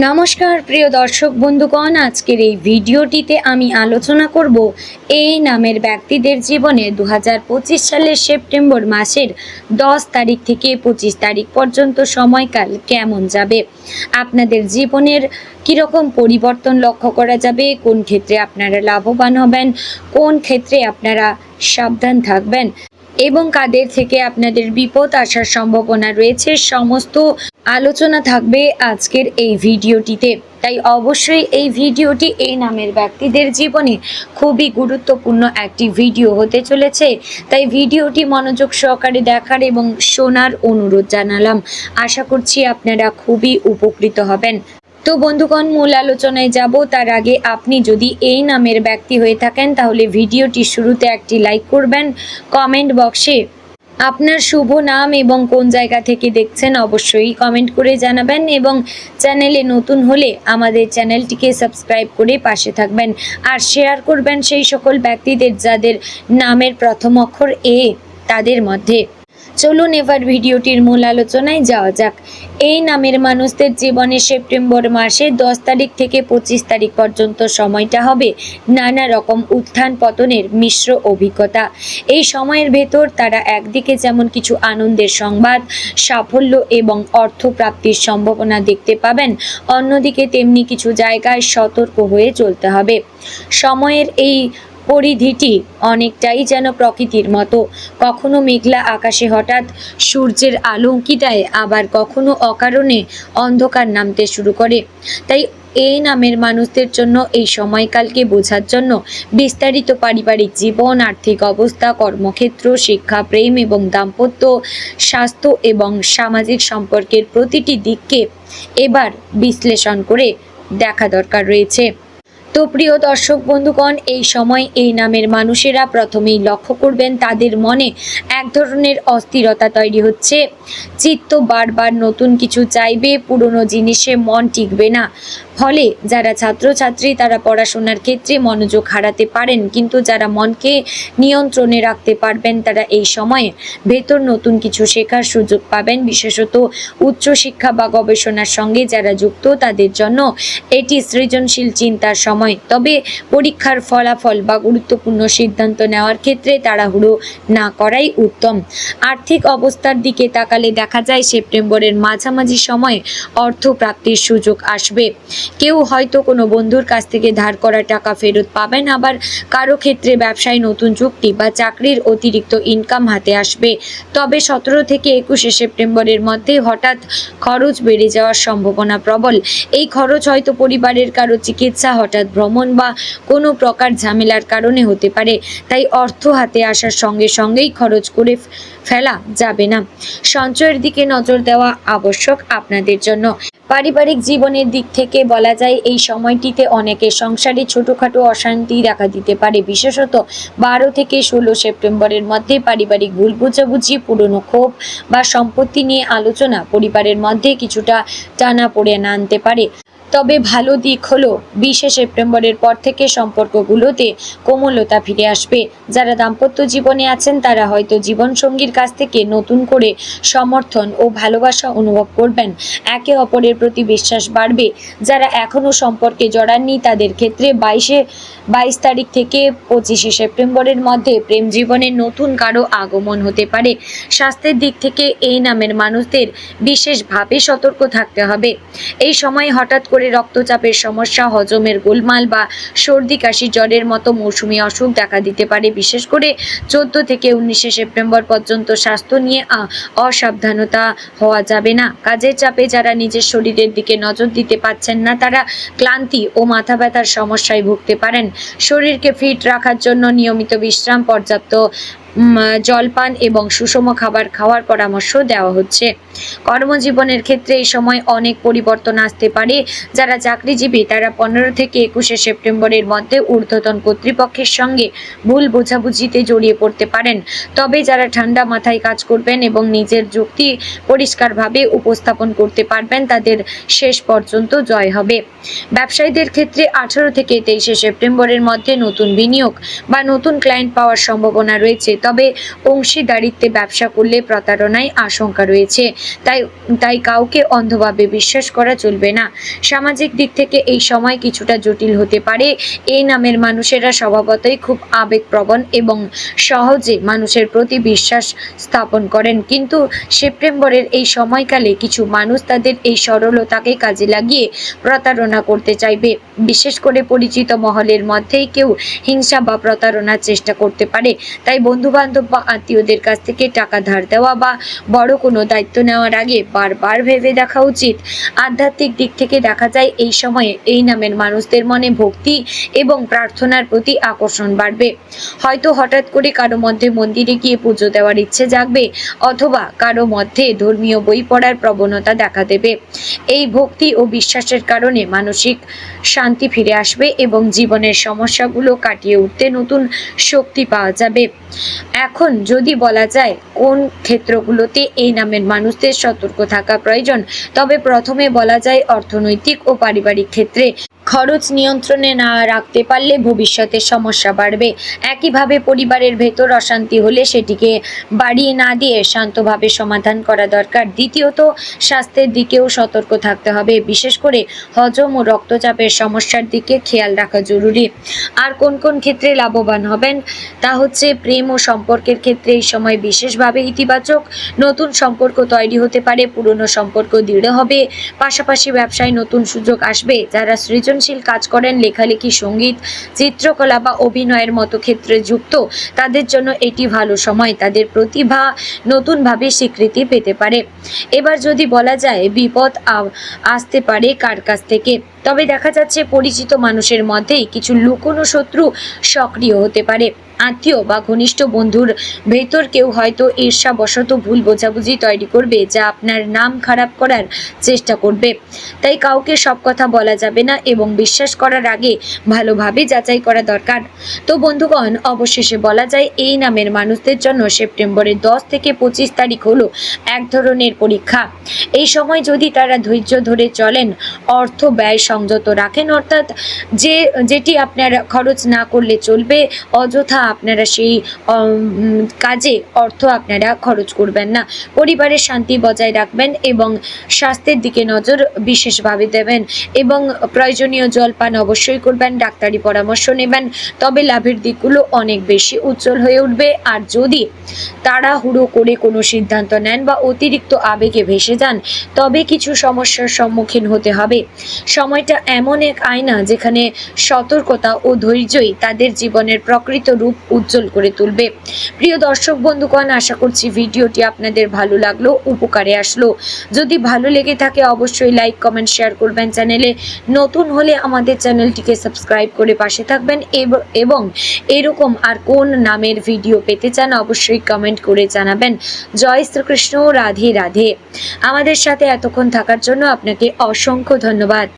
নমস্কার, প্রিয় দর্শক বন্ধুগণ, আজকের এই ভিডিওটিতে আমি আলোচনা করব এই নামের ব্যক্তিদের জীবনে দু হাজার পঁচিশ সালের সেপ্টেম্বর মাসের দশ তারিখ থেকে পঁচিশ তারিখ পর্যন্ত সময়কাল কেমন যাবে, আপনাদের জীবনের কীরকম পরিবর্তন লক্ষ্য করা যাবে, কোন ক্ষেত্রে আপনারা লাভবান হবেন, কোন ক্ষেত্রে আপনারা সাবধান থাকবেন এবং কাদের থেকে আপনাদের বিপদ আসার সম্ভাবনা রয়েছে, সমস্ত আলোচনা থাকবে আজকের এই ভিডিওটিতে। তাই অবশ্যই এই ভিডিওটি এই নামের ব্যক্তিদের জীবনে খুবই গুরুত্বপূর্ণ একটি ভিডিও হতে চলেছে। তাই ভিডিওটি মনোযোগ সহকারে দেখার এবং শোনার অনুরোধ জানালাম। আশা করছি আপনারা খুবই উপকৃত হবেন। তো বন্ধুগণ, মূল আলোচনায় যাব। তার আগে আপনি যদি এই নামের ব্যক্তি হয়ে থাকেন, তাহলে ভিডিওটি শুরুতে একটি লাইক করবেন। কমেন্ট বক্সে আপনার শুভ নাম এবং কোন জায়গা থেকে দেখছেন অবশ্যই কমেন্ট করে জানাবেন এবং চ্যানেলে নতুন হলে আমাদের চ্যানেলটিকে সাবস্ক্রাইব করে পাশে থাকবেন। আর শেয়ার করবেন সেই সকল ব্যক্তিদের যাদের নামের প্রথম অক্ষর এ তাদের মধ্যে। চলুন এবার ভিডিওটির মূল আলোচনায় যাওয়া যাক। এই নামের মানুষদের জীবনে সেপ্টেম্বর মাসে দশ তারিখ থেকে পঁচিশ তারিখ পর্যন্ত সময়টা হবে নানা রকম উত্থান পতনের মিশ্র অভিজ্ঞতা। এই সময়ের ভেতর তারা একদিকে যেমন কিছু আনন্দের সংবাদ, সাফল্য এবং অর্থপ্রাপ্তির সম্ভাবনা দেখতে পাবেন, অন্যদিকে তেমনি কিছু জায়গায় সতর্ক হয়ে চলতে হবে। সময়ের এই পরিধিটি অনেকটাই যেন প্রকৃতির মতো। কখনো মেঘলা আকাশে হঠাৎ সূর্যের আলো উঁকি দেয় আবার কখনো অকারণে অন্ধকার নামতে শুরু করে। তাই এই নামের মানুষদের জন্য এই সময়কালকে বোঝার জন্য বিস্তারিত পারিবারিক জীবন, আর্থিক অবস্থা, কর্মক্ষেত্র, শিক্ষা, প্রেম এবং দাম্পত্য স্বাস্থ্য এবং সামাজিক সম্পর্কের প্রতিটি দিককে এবার বিশ্লেষণ করে দেখা দরকার রয়েছে। তো প্রিয় দর্শক বন্ধুগণ, এই সময় এই নামের মানুষেরা প্রথমেই লক্ষ্য করবেন তাদের মনে এক ধরনের অস্থিরতা তৈরি হচ্ছে। চিত্ত বারবার নতুন কিছু চাইবে, পুরনো জিনিসে মন টিকবে না। ফলে যারা ছাত্রছাত্রী, তারা পড়াশোনার ক্ষেত্রে মনোযোগ হারাতে পারেন, কিন্তু যারা মনকে নিয়ন্ত্রণে রাখতে পারবেন, তারা এই সময়ে ভেতর নতুন কিছু শেখার সুযোগ পাবেন। বিশেষত উচ্চশিক্ষা বা গবেষণার সঙ্গে যারা যুক্ত, তাদের জন্য এটি সৃজনশীল চিন্তার সময় তবে পরীক্ষার ফলাফল বা গুরুত্বপূর্ণ সিদ্ধান্ত নেওয়ার ক্ষেত্রে তাড়াহুড়ো না করাই উত্তম। আর্থিক অবস্থার দিকে তাকালে দেখা যায় সেপ্টেম্বরের মাঝামাঝি সময়ে অর্থ প্রাপ্তির সুযোগ আসবে। কেউ হয়তো কোনো বন্ধুর কাছ থেকে ধার করা টাকা ফেরত পাবেন, আবার কারও ক্ষেত্রে ব্যবসায় নতুন চুক্তি বা চাকরির অতিরিক্ত ইনকাম হাতে আসবে। তবে সতেরো থেকে একুশে সেপ্টেম্বরের মধ্যে হঠাৎ খরচ বেড়ে যাওয়ার সম্ভাবনা প্রবল। এই খরচ হয়তো পরিবারের কারও চিকিৎসা হঠাৎ ভ্রমণ বা কোনো প্রকার ঝামেলার কারণে হতে পারে। তাই অর্থ হাতে আসার সঙ্গে সঙ্গেই খরচ করে ফেলা যাবে না। সঞ্চয়ের দিকে নজর দেওয়া আবশ্যক আপনাদের জন্য। পারিবারিক জীবনের দিক থেকে বলা যায়, এই সময়টিতে অনেকের সংসারে ছোটোখাটো অশান্তি দেখা দিতে পারে। বিশেষত বারো থেকে ষোলো সেপ্টেম্বরের মধ্যে পারিবারিক ভুল বোঝাবুঝি, পুরনো ক্ষোভ বা সম্পত্তি নিয়ে আলোচনা পরিবারের মধ্যে কিছুটা টানা পড়ে না আনতে পারে। তবে ভালো দিক হলো বিশে সেপ্টেম্বরের পর থেকে সম্পর্কগুলোতে কোমলতা ফিরে আসবে। যারা দাম্পত্য জীবনে আছেন, তারা হয়তো জীবনসঙ্গীর কাছ থেকে নতুন করে সমর্থন ও ভালোবাসা অনুভব করবেন। একে অপরের প্রতি বিশ্বাস বাড়বে। যারা এখনও সম্পর্কে জড়াননি, তাদের ক্ষেত্রে বাইশে, বাইশ তারিখ থেকে পঁচিশে সেপ্টেম্বরের মধ্যে প্রেম জীবনে নতুন কারও আগমন হতে পারে। স্বাস্থ্যের দিক থেকে এই নামের মানুষদের বিশেষভাবে সতর্ক থাকতে হবে। এই সময় হঠাৎ করে রক্তচাপের সমস্যা, হজমের গোলমাল বা সর্দি, কাশি, জ্বরের মতো মৌসুমি অসুখ দেখা দিতে পারে। বিশেষ করে চোদ্দ থেকে উনিশে সেপ্টেম্বর পর্যন্ত স্বাস্থ্য নিয়ে অসাবধানতা হওয়া যাবে না। কাজের চাপে যারা নিজের শরীরের দিকে নজর দিতে পারছেন না, তারা ক্লান্তি ও মাথা ব্যথার সমস্যায় ভুগতে পারেন। শরীরকে ফিট রাখার জন্য নিয়মিত বিশ্রাম, পর্যাপ্ত জলপান এবং সুষম খাবার খাওয়ার পরামর্শ দেওয়া হচ্ছে। কর্মজীবনের ক্ষেত্রে এই সময় অনেক পরিবর্তন আসতে পারে। যারা চাকরিজীবী, তারা পনেরো থেকে একুশে সেপ্টেম্বরের মধ্যে ঊর্ধ্বতন কর্তৃপক্ষের সঙ্গে ভুল বোঝাবুঝিতে জড়িয়ে পড়তে পারেন। তবে যারা ঠান্ডা মাথায় কাজ করবেন এবং নিজের যুক্তি পরিষ্কারভাবে উপস্থাপন করতে পারবেন, তাদের শেষ পর্যন্ত জয় হবে। ব্যবসায়ীদের ক্ষেত্রে আঠারো থেকে তেইশে সেপ্টেম্বরের মধ্যে নতুন বিনিয়োগ বা নতুন ক্লায়েন্ট পাওয়ার সম্ভাবনা রয়েছে। তবে অংশীদারিত্বে ব্যবসা করলে প্রতারণায় আশঙ্কা রয়েছে। তাই তাই কাউকে অন্ধভাবে বিশ্বাস করা চলবে না। সামাজিক দিক থেকে এই সময় কিছুটা জটিল হতে পারে। এই নামের মানুষেরা স্বভাবতই খুব আবেগপ্রবণ এবং সহজে মানুষের প্রতি বিশ্বাস স্থাপন করেন। কিন্তু সেপ্টেম্বরের এই সময়কালে কিছু মানুষ তাদের এই সরলতাকে কাজে লাগিয়ে প্রতারণা করতে চাইবে। বিশেষ করে পরিচিত মহলের মধ্যেই কেউ হিংসা বা প্রতারণার চেষ্টা করতে পারে। তাই বন্ধু বান্ধব বা আত্মীয়দের কাছ থেকে টাকা ধার দেওয়া বা বড় কোনো দায়িত্ব নেওয়ার আগে বারবার ভেবে দেখা উচিত। আধ্যাত্মিক দিক থেকে দেখা যায়, এই সময়ে এই নামের মানুষদের মনে ভক্তি এবং প্রার্থনার প্রতি আকর্ষণ বাড়বে। হয়তো হঠাৎ করে কারও মধ্যে মন্দিরে গিয়ে পুজো দেওয়ার ইচ্ছে জাগবে অথবা কারও মধ্যে ধর্মীয় বই পড়ার প্রবণতা দেখা দেবে। এই ভক্তি ও বিশ্বাসের কারণে মানসিক শান্তি ফিরে আসবে এবং জীবনের সমস্যাগুলো কাটিয়ে উঠতে নতুন শক্তি পাওয়া যাবে। এখন যদি বলা যায় কোন ক্ষেত্রগুলোতে এই নামের মানুষদের সতর্ক থাকা প্রয়োজন, তবে প্রথমে বলা যায় অর্থনৈতিক ও পারিবারিক ক্ষেত্রে। খরচ নিয়ন্ত্রণে না রাখতে পারলে ভবিষ্যতে সমস্যা বাড়বে। একইভাবে পরিবারের ভেতর অশান্তি হলে সেটিকে বাড়িয়ে না দিয়ে শান্তভাবে সমাধান করা দরকার। দ্বিতীয়ত, স্বাস্থ্যের দিকেও সতর্ক থাকতে হবে। বিশেষ করে হজম ও রক্তচাপের সমস্যার দিকে খেয়াল রাখা জরুরি। আর কোন কোন ক্ষেত্রে লাভবান হবেন তা হচ্ছে প্রেম ও সম্পর্কের ক্ষেত্রে এই সময় বিশেষভাবে ইতিবাচক। নতুন সম্পর্ক তৈরি হতে পারে, পুরনো সম্পর্ক দৃঢ় হবে। পাশাপাশি ব্যবসায় নতুন সুযোগ আসবে। যারা সৃজনশীল কাজ করেন, লেখালেখি, সংগীত, চিত্রকলা বা অভিনয়ের মতো ক্ষেত্রে যুক্ত। তাদের জন্য এটি ভালো সময়। তাদের প্রতিভা নতুনভাবে স্বীকৃতি পেতে পারে। এবার যদি বলা যায়, বিপদ আসতে পারে কার কাছ থেকে? তবে দেখা যাচ্ছে, পরিচিত মানুষের মধ্যেই কিছু লুকোনো শত্রু সক্রিয় হতে পারে। আত্মীয় বা ঘনিষ্ঠ বন্ধুর ভেতর কেউ হয়তো ঈর্ষাবশত ভুল বোঝাবুঝি তৈরি করবে, যা আপনার নাম খারাপ করার চেষ্টা করবে। তাই কাউকে সব কথা বলা যাবে না এবং বিশ্বাস করার আগে ভালোভাবে যাচাই করা দরকার। তো বন্ধুগণ, অবশেষে বলা যায়, এই নামের মানুষদের জন্য সেপ্টেম্বরের দশ থেকে পঁচিশ তারিখ হলো এক ধরনের পরীক্ষা। এই সময় যদি তারা ধৈর্য ধরে চলেন, অর্থ ব্যয় সংযত রাখেন, অর্থাৎ যে, যেটি আপনার খরচ না করলে চলবে, অযথা আপনারা সেই কাজে অর্থ আপনারা খরচ করবেন না। পরিবারের শান্তি বজায় রাখবেন এবং স্বাস্থ্যের দিকে নজর বিশেষভাবে দেবেন এবং প্রয়োজনীয় জলপান অবশ্যই করবেন, ডাক্তারি পরামর্শ নেবেন, তবে লাভের দিকগুলো অনেক বেশি উজ্জ্বল হয়ে উঠবে। আর যদি তাড়াহুড়ো করে কোনো সিদ্ধান্ত নেন বা অতিরিক্ত আবেগে ভেসে যান, তবে কিছু সমস্যার সম্মুখীন হতে হবে। সময়টা এমন এক আয়না যেখানে সতর্কতা ও ধৈর্যই তাদের জীবনের প্রকৃত রূপ উজ্জ্বল করে তুলবে। প্রিয় দর্শক, বন্ধুগণ, আশা করছি ভিডিওটি আপনাদের ভালো লাগল, উপকারে আসলো। যদি ভালো লেগে থাকে, অবশ্যই লাইক, কমেন্ট, শেয়ার করবেন চ্যানেলে। নতুন হলে আমাদের চ্যানেলটিকে সাবস্ক্রাইব করে পাশে থাকবেন এবং এরকম আর কোন নামের ভিডিও পেতে চান, অবশ্যই কমেন্ট করে জানাবেন। জয় শ্রীকৃষ্ণ, রাধে রাধে। আমাদের সাথে এতক্ষণ থাকার জন্য আপনাকে অসংখ্য ধন্যবাদ।